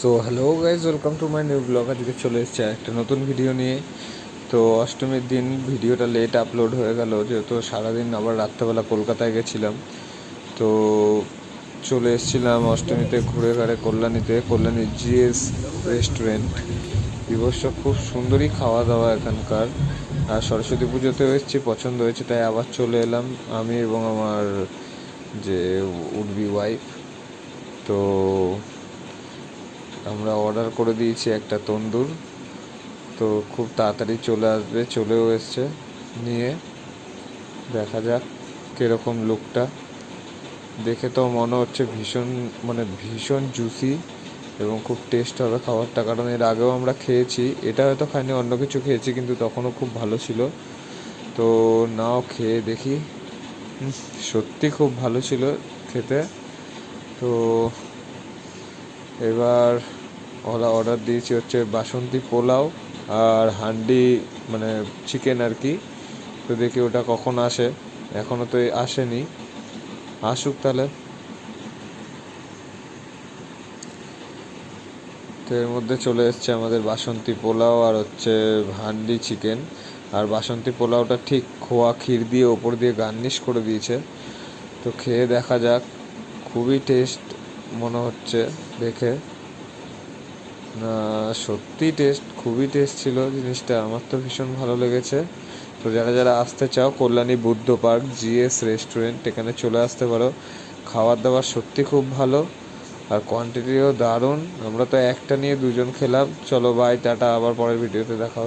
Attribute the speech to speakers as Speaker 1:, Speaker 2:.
Speaker 1: So hello guys welcome to my new blog আজকে চলে এসেছে একটা নতুন ভিডিও নিয়ে। তো, অষ্টমীর দিন ভিডিওটা লেট আপলোড হয়ে গেল, যেহেতু সারাদিন আবার রাত্রেবেলা কলকাতায় গেছিলাম। তো, চলে এসেছিলাম অষ্টমীতে ঘুরে ঘাড়ে কল্যাণীতে, কল্যাণী জিএস রেস্টুরেন্ট বিভস্য খুব সুন্দরই খাওয়া দাওয়া এখানকার। আর সরস্বতী পুজোতেও এসেছি, পছন্দ হয়েছে, তাই আবার চলে এলাম আমি এবং আমার যে উডবি ওয়াইফ তো আমরা অর্ডার করে দিয়েছি একটা তন্দুর। তো খুব তাড়াতাড়ি চলে আসবে, চলেও এসছে। নিয়ে দেখা যাক কীরকম লুকটা দেখে তো মনে হচ্ছে ভীষণ মানে ভীষণ জুসি এবং খুব টেস্ট হবে খাবারটা। কারণ এর আগেও আমরা খেয়েছি, এটা হয়তো খাইনি, অন্য কিছু খেয়েছি, কিন্তু তখনও খুব ভালো ছিল। তো নাও খেয়ে দেখি। সত্যি খুব ভালো ছিল খেতে। তো এবার ওরা অর্ডার দিয়েছি হচ্ছে বাসন্তী পোলাও আর হান্ডি মানে চিকেন আর কি। তো দেখি ওটা কখন আসে। এখনও তো আসেনি। আসুক তাহলে। তো এর মধ্যে চলে এসছে আমাদের বাসন্তী পোলাও আর হচ্ছে হান্ডি চিকেন আর বাসন্তী পোলাওটা ঠিক খোয়া ক্ষীর দিয়ে ওপর দিয়ে গার্নিশ করে দিয়েছে। তো খেয়ে দেখা যাক। খুবই টেস্ট মনে হচ্ছে দেখে। সত্যি টেস্ট খুবই টেস্ট ছিল জিনিসটা। আমার তো ভীষণ ভালো লেগেছে। তো যারা যারা আসতে চাও, Kalyani Buddha park, GS restaurant এখানে চলে আসতে পারো। খাবার দাবার সত্যি খুব ভালো আর কোয়ান্টিটিও দারুণ। আমরা তো একটা নিয়ে দুজন খেলাম। চলো বাই টাটা, আবার পরের ভিডিওতে দেখা।